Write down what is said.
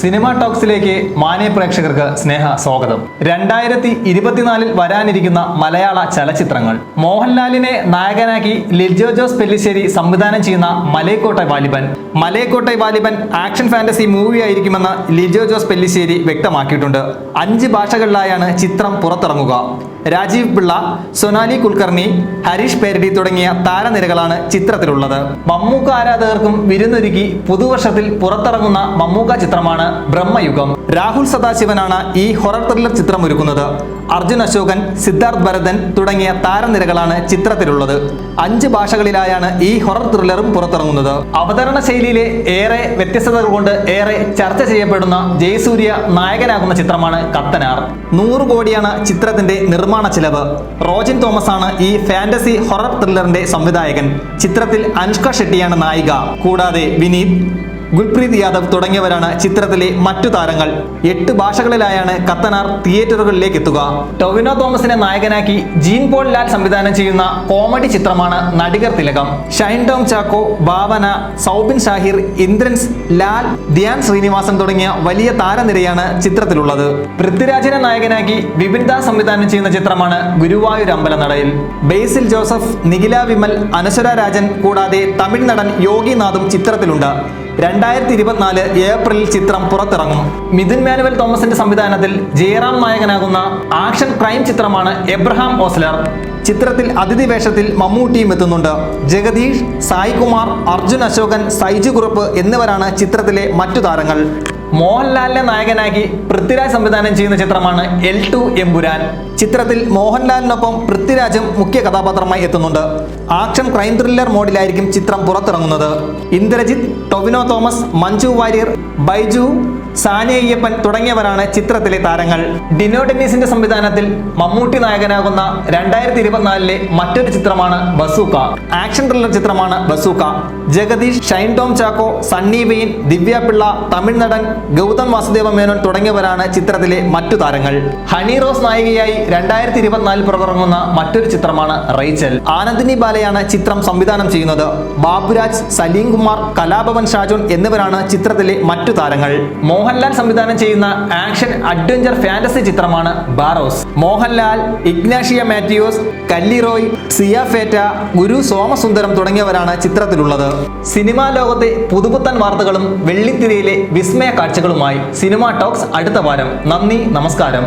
Cinema ടോക്സിലേക്ക് മാന്യ പ്രേക്ഷകർക്ക് സ്നേഹ സ്വാഗതം. രണ്ടായിരത്തി ഇരുപത്തിനാലിൽ വരാനിരിക്കുന്ന മലയാള ചലച്ചിത്രങ്ങൾ. മോഹൻലാലിനെ നായകനാക്കി ലിജോ ജോസ് പെല്ലിശ്ശേരി സംവിധാനം ചെയ്യുന്ന Malaikottai Vaaliban. Malaikottai Vaaliban action fantasy movie ആയിരിക്കുമെന്ന് ലിജോ ജോസ് പെല്ലിശ്ശേരി വ്യക്തമാക്കിയിട്ടുണ്ട്. അഞ്ച് ഭാഷകളിലായാണ് ചിത്രം പുറത്തിറങ്ങുക. രാജീവ് പിള്ള സൊനാലി കുൽക്കർണി ഹരീഷ് പേരടി തുടങ്ങിയ താരനിരകളാണ് ചിത്രത്തിലുള്ളത്. മമ്മൂക്ക ആരാധകർക്കും വിരുന്നൊരുക്കി പുതുവർഷത്തിൽ പുറത്തിറങ്ങുന്ന മമ്മൂക്ക ചിത്രമാണ് ബ്രഹ്മയുഗം. രാഹുൽ സദാശിവനാണ് ഈ ഹൊറർ ത്രില്ലർ ചിത്രം ഒരുക്കുന്നത് അർജുൻ അശോകൻ സിദ്ധാർത്ഥ് ഭരതൻ തുടങ്ങിയ താരനിരകളാണ് ചിത്രത്തിലുള്ളത്. അഞ്ച് ഭാഷകളിലായാണ് ഈ ഹൊറർ ത്രില്ലറും പുറത്തിറങ്ങുന്നത്. അവതരണ ശൈലിയിലെ ഏറെ വ്യത്യസ്തതകൾ കൊണ്ട് ഏറെ ചർച്ച ചെയ്യപ്പെടുന്ന ജയസൂര്യ നായകനാകുന്ന ചിത്രമാണ് കത്തനാർ. നൂറ് കോടിയാണ് ചിത്രത്തിന്റെ നിർമ്മാണ ചിലവ്. റോജിൻ തോമസ് ആണ് ഈ ഫാന്റസി ഹൊറർ ത്രില്ലറിന്റെ സംവിധായകൻ. ചിത്രത്തിൽ അനുഷ്ക ഷെട്ടിയാണ് നായിക. കൂടാതെ വിനീത് ഗുൽപ്രീത് യാദവ് തുടങ്ങിയവരാണ് ചിത്രത്തിലെ മറ്റു താരങ്ങൾ. എട്ട് ഭാഷകളിലായാണ് കത്തനാർ തിയേറ്ററുകളിലേക്ക് എത്തുക. ടൊവിനോ തോമസിനെ നായകനാക്കി ജീൻ പോൾ ലാൽ സംവിധാനം ചെയ്യുന്ന കോമഡി ചിത്രമാണ് നടികർ തിലകം. ഷൈൻ ടോം ചാക്കോ ഭാവന സൗബിൻ ഷാഹിർ ഇന്ദ്രൻസ് ലാൽ ധ്യാൻ ശ്രീനിവാസൻ തുടങ്ങിയ വലിയ താരനിരയാണ് ചിത്രത്തിലുള്ളത്. പൃഥ്വിരാജിനെ നായകനാക്കി വിപിൻ ദാസ് സംവിധാനം ചെയ്യുന്ന ചിത്രമാണ് ഗുരുവായൂർ അമ്പലനടയിൽ. ബേസിൽ ജോസഫ് നിഖില വിമൽ അനശ്വര രാജൻ കൂടാതെ തമിഴ് നടൻ യോഗിനാഥും ചിത്രത്തിലുണ്ട്. രണ്ടായിരത്തി ഇരുപത്തിനാല് ഏപ്രിലിൽ ചിത്രം പുറത്തിറങ്ങും. മിഥുൻ മാനുവൽ തോമസിന്റെ സംവിധാനത്തിൽ ജയറാം നായകനാകുന്ന ആക്ഷൻ ക്രൈം ചിത്രമാണ് എബ്രഹാം ഓസ്ലർ. ചിത്രത്തിൽ അതിഥി വേഷത്തിൽ മമ്മൂട്ടിയും എത്തുന്നുണ്ട്. ജഗദീഷ് സായികുമാർ അർജുൻ അശോകൻ സൈജു കുറുപ്പ് എന്നിവരാണ് ചിത്രത്തിലെ മറ്റു താരങ്ങൾ. മോഹൻലാലിനെ നായകനാക്കി പൃഥ്വിരാജ് സംവിധാനം ചെയ്യുന്ന ചിത്രമാണ് എൽ ടു എമ്പുരാൻ. ചിത്രത്തിൽ മോഹൻലാലിനൊപ്പം പൃഥ്വിരാജും മുഖ്യ കഥാപാത്രമായി എത്തുന്നുണ്ട്. ആക്ഷൻ ക്രൈം ത്രില്ലർ മോഡിലായിരിക്കും ചിത്രം പുറത്തിറങ്ങുന്നത്. ഇന്ദ്രജിത്ത് ടൊവിനോ തോമസ് മഞ്ജു വാര്യർ ബൈജു സാനിയ അയ്യപ്പൻ തുടങ്ങിയവരാണ് ചിത്രത്തിലെ താരങ്ങൾ. ഡിനോ ഡെന്നീസിന്റെ സംവിധാനത്തിൽ മമ്മൂട്ടി നായകനാകുന്ന രണ്ടായിരത്തി ഇരുപത്തിനാലിലെ മറ്റൊരു ചിത്രമാണ് ബസൂക്ക. ആക്ഷൻ ത്രില്ലർ ചിത്രമാണ് ബസൂക്ക. ജഗദീഷ് ഷൈൻ ടോം ചാക്കോ സണ്ണി വെയിൻ ദിവ്യ പിള്ള തമിഴ് നടൻ ഗൗതം വാസുദേവ മേനോൻ തുടങ്ങിയവരാണ് ചിത്രത്തിലെ മറ്റു താരങ്ങൾ. ഹണി റോസ് നായികയായി രണ്ടായിരത്തി ഇരുപത്തിനാലിൽ പുറത്തിറങ്ങുന്ന മറ്റൊരു ചിത്രമാണ് റൈച്ചൽ. ആനന്ദിനി ബാലയാണ് ചിത്രം സംവിധാനം ചെയ്യുന്നത്. ബാബുരാജ് സലീം കുമാർ കലാഭവൻ ഷാജോൺ എന്നിവരാണ് ചിത്രത്തിലെ മറ്റു താരങ്ങൾ. മോഹൻലാൽ സംവിധാനം ചെയ്യുന്ന ആക്ഷൻ അഡ്വഞ്ചർ ഫാന്റസി ചിത്രമാണ് ബാറോസ്. മോഹൻലാൽ ഇഗ്നാഷിയ മാത്യൂസ് കല്ലിറോയ് സിയ ഫേറ്റ ഗുരു സോമസുന്ദരം തുടങ്ങിയവരാണ് ചിത്രത്തിലുള്ളത്. സിനിമാ ലോകത്തെ പുതുപുത്തൻ വാർത്തകളും വെള്ളിത്തിരയിലെ വിസ്മയ കാഴ്ചകളുമായി സിനിമാ ടോക്സ് അടുത്ത വാരം. നന്ദി നമസ്കാരം.